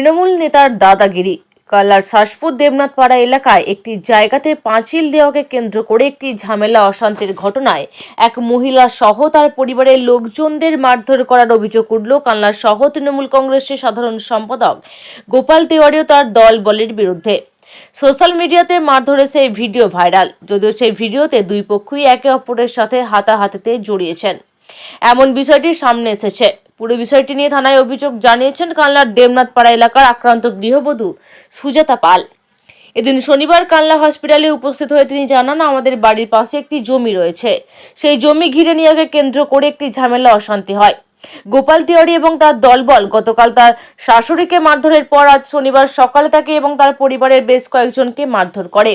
তৃণমূল নেতার দাদাগিরি। কাল্লার শাসপুর দেবনাথ পাড়া এলাকায় একটি জায়গাতে পাঁচিল দেওয়াকে কেন্দ্র করে একটি ঝামেলা, অশান্তির ঘটনায়। এক মহিলা সহ তার পরিবারের লোকজনদের মারধর করার অভিযোগ উঠল কাল্লার সহ তৃণমূল কংগ্রেসের সাধারণ সম্পাদক গোপাল তিওয়ারি ও তার দল বলের বিরুদ্ধে। সোশ্যাল মিডিয়াতে মারধরের সেই ভিডিও ভাইরাল, যদিও সেই ভিডিওতে দুই পক্ষই একে অপরের সাথে হাতাহাতিতে জড়িয়েছেন। এমন বিষয়টি সামনে এসেছে। পুরো বিষয়টি নিয়ে থানায় অভিযোগ জানিয়েছেন কানলার দেবনাথ পাড়া এলাকার আক্রান্ত গৃহবধূ সুজাতা পাল। এদিন শনিবার কানলা হসপিটালে উপস্থিত হয়ে তিনি জানান, আমাদের বাড়ির পাশে একটি জমি রয়েছে। সেই জমি ঘিরে নিয়োগে কেন্দ্র করে একটি ঝামেলা অশান্তি হয়। গোপাল তিওয়ারি এবং তার দলবল গতকাল তার শাশুড়িকে মারধরের পর আজ শনিবার সকালে তাকে এবং তার পরিবারের বেশ কয়েকজনকে মারধর করে।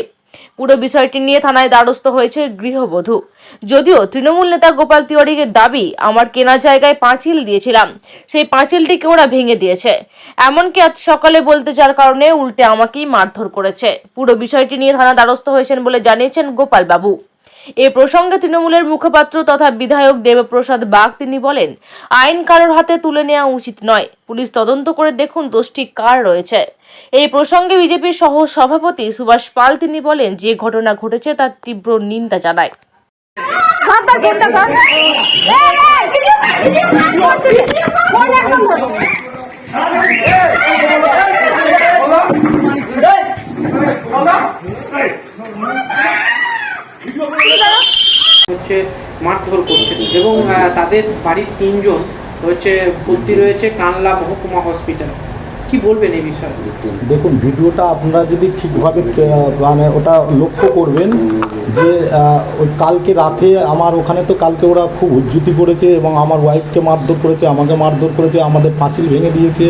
পুরো বিষয়টি নিয়ে থানায় দ্বারস্থ হয়েছে গৃহবধূ। যদিও তৃণমূল নেতা গোপাল তিওয়ারিকে দাবি, আমার কেনা জায়গায় পাঁচিল দিয়েছিলাম। সেই পাঁচিলটিকে ওরা ভেঙে দিয়েছে। এমনকি আজ সকালে বলতে যার কারণে উল্টে আমাকেই মারধর করেছে। পুরো বিষয়টি নিয়ে থানা দ্বারস্থ হয়েছেন বলে জানিয়েছেন গোপাল বাবু এ প্রসঙ্গে তৃণমূলের মুখপাত্র তথা বিধায়ক দেবপ্রসাদ বাগ তিনি বলেন আইন কারোর হাতে তুলে নেওয়া উচিত নয় পুলিশ তদন্ত করে দেখুন দোষটি কার রয়েছে এই প্রসঙ্গে বিজেপির সহ সভাপতি সুভাষ পাল তিনি বলেন যে ঘটনা ঘটেছে তার তীব্র নিন্দা জানায় ধর হচ্ছে মারধর করছেন এবং তাদের বাড়ির তিনজন হচ্ছে ভর্তি রয়েছে কানলা মহকুমা হসপিটাল। বলবেন দেখুন, ভিডিওটা আপনারা যদি ঠিকভাবে মানে ওটা লক্ষ্য করবেন যে কালকে রাতে আমার ওখানে তো কালকে ওরা খুব উজ্জুতি করেছে এবং আমার ওয়াইফকে মারধর করেছে, আমাকে মারধর করেছে, আমাদের পাঁচিল ভেঙে দিয়েছে।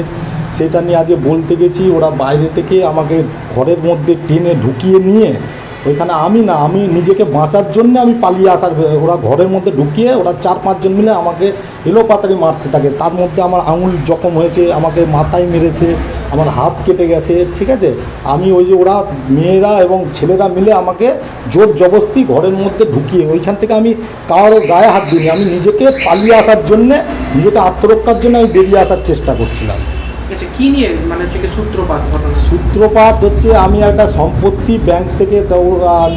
সেটা নিয়ে আজকে বলতে গেছি, ওরা বাইরে থেকে আমাকে ঘরের মধ্যে টেনে ঢুকিয়ে নিয়ে ওইখানে আমি না, আমি নিজেকে বাঁচার জন্য আমি পালিয়ে আসার, ওরা ঘরের মধ্যে ঢুকিয়ে ওরা চার পাঁচজন মিলে আমাকে এলো পাতারি মারতে থাকে। তার মধ্যে আমার আঙুল জখম হয়েছে, আমাকে মাথায় মেরেছে, আমার হাত কেটে গেছে, ঠিক আছে? আমি ওই যে ওরা মেয়েরা এবং ছেলেরা মিলে আমাকে জোর জবস্তি ঘরের মধ্যে ঢুকিয়ে, ওইখান থেকে আমি কারোর গায়ে হাত দিইনি। আমি নিজেকে পালিয়ে আসার জন্যে, নিজেকে আত্মরক্ষার জন্য আমি বেরিয়ে আসার চেষ্টা করছিলাম। মানে সূত্রপাত হচ্ছে, আমি একটা সম্পত্তি ব্যাংক থেকে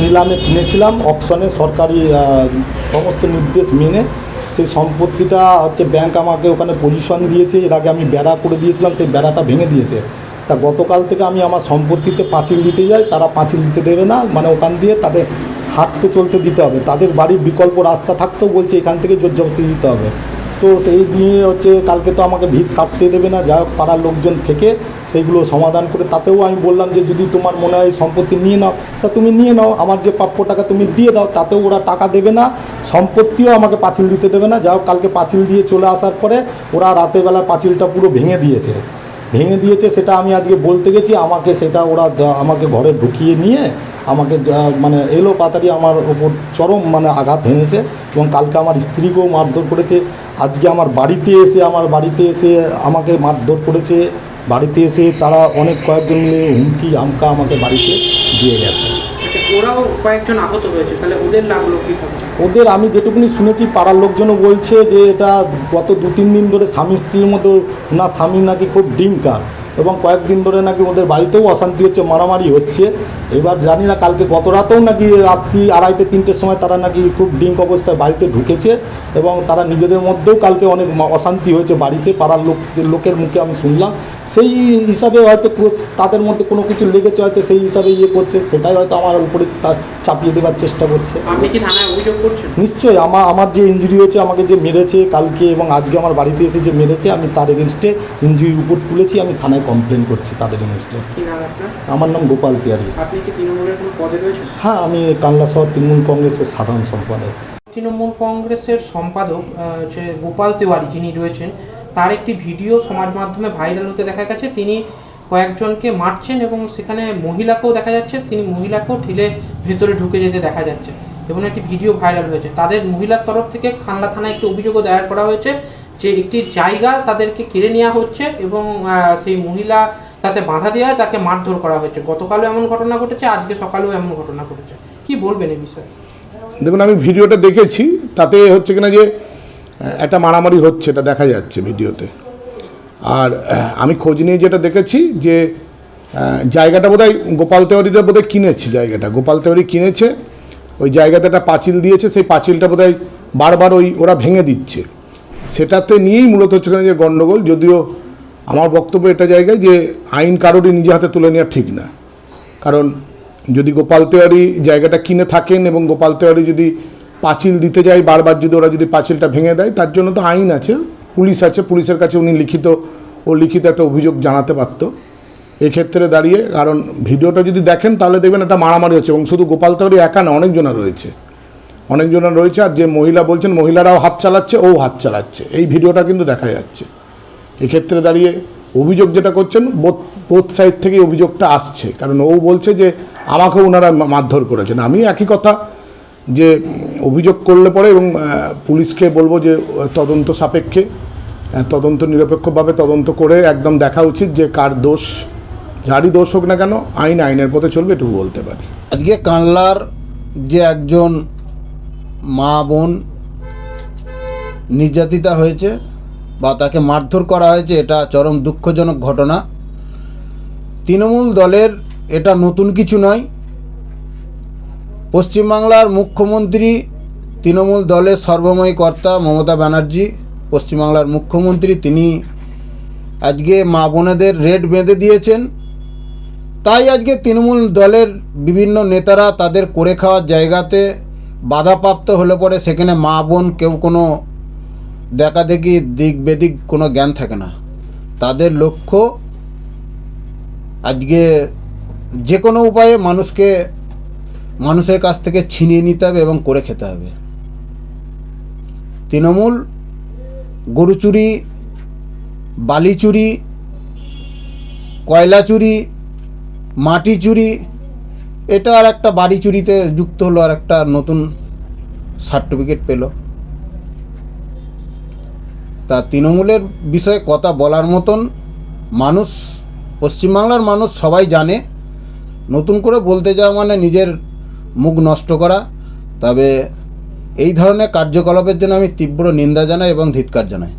নিলামে কিনেছিলাম, অকশনে সরকারি সমস্ত নির্দেশ মেনে। সেই সম্পত্তিটা হচ্ছে ব্যাংক আমাকে ওখানে পজিশন দিয়েছে, এর আগে আমি বেড়া করে দিয়েছিলাম, সেই বেড়াটা ভেঙে দিয়েছে। তা গতকাল থেকে আমি আমার সম্পত্তিতে পাঁচিল দিতে যাই, তারা পাঁচিল দিতে দেবে না মানে ওখান দিয়ে তাদের হাঁটতে চলতে দিতে হবে। তাদের বাড়ির বিকল্প রাস্তা থাকতেও বলছে, এখান থেকে জোর জবস্তি দিতে হবে। তো সেই দিয়ে হচ্ছে কালকে তো আমাকে ভিত কাটতে দেবে না, যা পাড়ার লোকজন থেকে সেইগুলো সমাধান করে, তাতেও আমি বললাম যে যদি তোমার মনে হয় সম্পত্তি নিয়ে নাও, তা তুমি নিয়ে নাও, আমার যে প্রাপ্য টাকা তুমি দিয়ে দাও, তাতেও ওরা টাকা দেবে না, সম্পত্তিও আমাকে পাঁচিল দিতে দেবে না, যা কালকে পাঁচিল দিয়ে চলে আসার পরে ওরা রাতের বেলা পাঁচিলটা পুরো ভেঙে দিয়েছে। ভেঙে দিয়েছে সেটা আমি আজকে বলতে গেছি, আমাকে সেটা ওরা আমাকে ঘরে ঢুকিয়ে নিয়ে আমাকে মানে এলো পাতারি আমার ওপর চরম মানে আঘাত হেনেছে এবং কালকে আমার স্ত্রীকেও মারধর করেছে। আজকে আমার বাড়িতে এসে আমার বাড়িতে এসে আমাকে মারধর করেছে। বাড়িতে এসে তারা অনেক কয়েকজন মিলে হুমকি আমকা আমাকে বাড়িতে দিয়ে গেছে। আচ্ছা ওরাও কয়েকজন আহত হয়েছে তাহলে ওদের লাগল কি ওদের আমি যেটুকুনি শুনেছি পাড়ার লোকজনও বলছে যে এটা গত দু তিন দিন ধরে স্বামী স্ত্রীর মতো না স্বামী নাকি খুব ডিঙ্কার এবং কয়েকদিন ধরে নাকি ওদের বাড়িতেও অশান্তি হচ্ছে মারামারি হচ্ছে। এবার জানি না কালকে গত রাতেও নাকি রাত্রি আড়াইটে তিনটের সময় তারা নাকি খুব ডিঙ্ক অবস্থায় বাড়িতে ঢুকেছে এবং তারা নিজেদের মধ্যেও কালকে অনেক অশান্তি হয়েছে বাড়িতে পাড়ার লোক লোকের মুখে আমি শুনলাম। সেই হিসাবে হয়তো তাদের মধ্যে কোনো কিছু লেগেছে হয়তো সেই হিসাবে ইয়ে করছে সেটাই হয়তো আমার উপরে তা- চাপিয়ে দেওয়ার চেষ্টা করছে। আপনি কি থানায় অভিযোগ করছেন? নিশ্চয়ই আমার আমার যে ইঞ্জুরি হয়েছে আমাকে যে মেরেছে কালকে এবং আজকে আমার বাড়িতে এসে যে মেরেছে আমি তার এগেনস্টে ইঞ্জুরির উপর তুলেছি আমি থানায় কমপ্লেন করছি তাদের এগেনস্টে কি নাম আপনার? আমার নাম গোপাল তিয়ারি আপনি কি তৃণমূলের কোনো পদে রয়েছেন? হ্যাঁ আমি কানলা শহর তৃণমূল কংগ্রেসের সাধারণ সম্পাদক। তৃণমূল কংগ্রেসের সম্পাদক হচ্ছে গোপাল তিওয়ারি যিনি রয়েছেন তার একটি ভিডিও সমাজ মাধ্যমে ভাইরাল হতে দেখা গেছে। তিনি কয়েকজনকে মারছেন এবং সেখানে মহিলাকেও দেখা যাচ্ছে। তিনি মহিলাকেও ঠেলে ভেতরে ঢুকে যেতে দেখা যাচ্ছে এবং একটি ভিডিও ভাইরাল হয়েছে। তাদের মহিলার তরফ থেকে খানলা থানায় একটি অভিযোগও দায়ের করা হয়েছে। যে একটি জায়গা তাদেরকে কেড়ে নেওয়া হচ্ছে এবং সেই মহিলা তাতে বাধা দেওয়া হয় তাকে মারধর করা হয়েছে গতকালও এমন ঘটনা ঘটেছে, আজকে সকালেও এমন ঘটনা ঘটেছে। কি বলবেন এই বিষয়ে? দেখুন, আমি ভিডিওটা দেখেছি, তাতে হচ্ছে কিনা যে, একটা মারামারি হচ্ছে, এটা দেখা যাচ্ছে ভিডিওতে। আর আমি খোঁজ নিয়ে যেটা দেখেছি যে জায়গাটা বোধহয় গোপাল তেওয়ারিরা বোধহয় কিনেছে জায়গাটা। গোপাল তেওয়ারি কিনেছে, ওই জায়গাতে একটা পাঁচিল দিয়েছে, সেই পাঁচিলটা বোধহয় বারবার ওই, ওরা ভেঙে দিচ্ছে। সেটাতে নিয়েই মূলত হচ্ছে যে গণ্ডগোল, যদিও আমার বক্তব্য এটা জায়গায় যে আইন কারোরই নিজে হাতে তুলে নেওয়া ঠিক না। কারণ যদি গোপাল তেওয়ারি জায়গাটা কিনে থাকেন এবং গোপাল তেওয়ারি যদি পাঁচিল দিতে যায়, বারবার যদি ওরা যদি পাঁচিলটা ভেঙে দেয়, তার জন্য তো আইন আছে, পুলিশ আছে, পুলিশের কাছে উনি লিখিত, ও লিখিত একটা অভিযোগ জানাতে পারত। এক্ষেত্রে দাঁড়িয়ে, কারণ ভিডিওটা যদি দেখেন, তাহলে দেখবেন একটা মারামারি হচ্ছে এবং শুধু গোপাল তেওয়ারি একা না, অনেকজনা রয়েছে। অনেকজনা রয়েছে আর যে মহিলা বলছেন, মহিলারাও হাত চালাচ্ছে, ও হাত চালাচ্ছে। এই ভিডিওটা কিন্তু দেখা যাচ্ছে। এক্ষেত্রে দাঁড়িয়ে অভিযোগ যেটা করছেন, বোথ বোথ সাইড থেকেই অভিযোগটা আসছে। কারণ ও বলছে যে আমাকেও ওনারা মারধর করেছেন। আমি একই কথা যে, অভিযোগ করলে পরে এবং পুলিশকে বলব যে, তদন্ত সাপেক্ষে তদন্ত নিরপেক্ষভাবে তদন্ত করে একদম দেখা উচিত যে, কার দোষ, যারই দোষ হোক না কেন, আইন আইনের পথে চলবে, এটুকু বলতে পারি। আজকে কানলার যে একজন মা বোন নির্যাতিতা হয়েছে বা তাকে মারধর করা হয়েছে, এটা চরম দুঃখজনক ঘটনা। তৃণমূল দলের এটা নতুন কিছু নয়। পশ্চিমবাংলার মুখ্যমন্ত্রী, তৃণমূল দলের সর্বময় কর্তা মমতা ব্যানার্জি, পশ্চিমবাংলার মুখ্যমন্ত্রী, তিনি আজকে মা বোনেদের রেড বেঁধে দিয়েছেন। তাই আজকে তৃণমূল দলের বিভিন্ন নেতারা তাদের করে খাওয়ার জায়গাতে বাধাপ্রাপ্ত হলে পরে সেখানে মা, বোন কেউ কোনো দেখা দেখি দিক বেদিক কোনো জ্ঞান থাকে না। তাদের লক্ষ্য আজকে যে কোনো উপায়ে মানুষকে, মানুষের কাছ থেকে ছিনিয়ে নিতে হবে এবং করে খেতে হবে। তৃণমূল গরু চুরি, বালি চুরি, কয়লা চুরি, মাটি চুরি এটা আর একটা বাড়ি চুরিতে যুক্ত হলো আর একটা নতুন সার্টিফিকেট পেল। তা তৃণমূলের বিষয়ে কথা বলার মতন মানুষ, পশ্চিমবাংলার মানুষ সবাই জানে। নতুন করে বলতে যাওয়া মানে নিজের মুখ নষ্ট করা। তবে এই ধরনের কার্যকলাপের জন্য আমি তীব্র নিন্দা জানাই এবং ধিৎকার জানাই।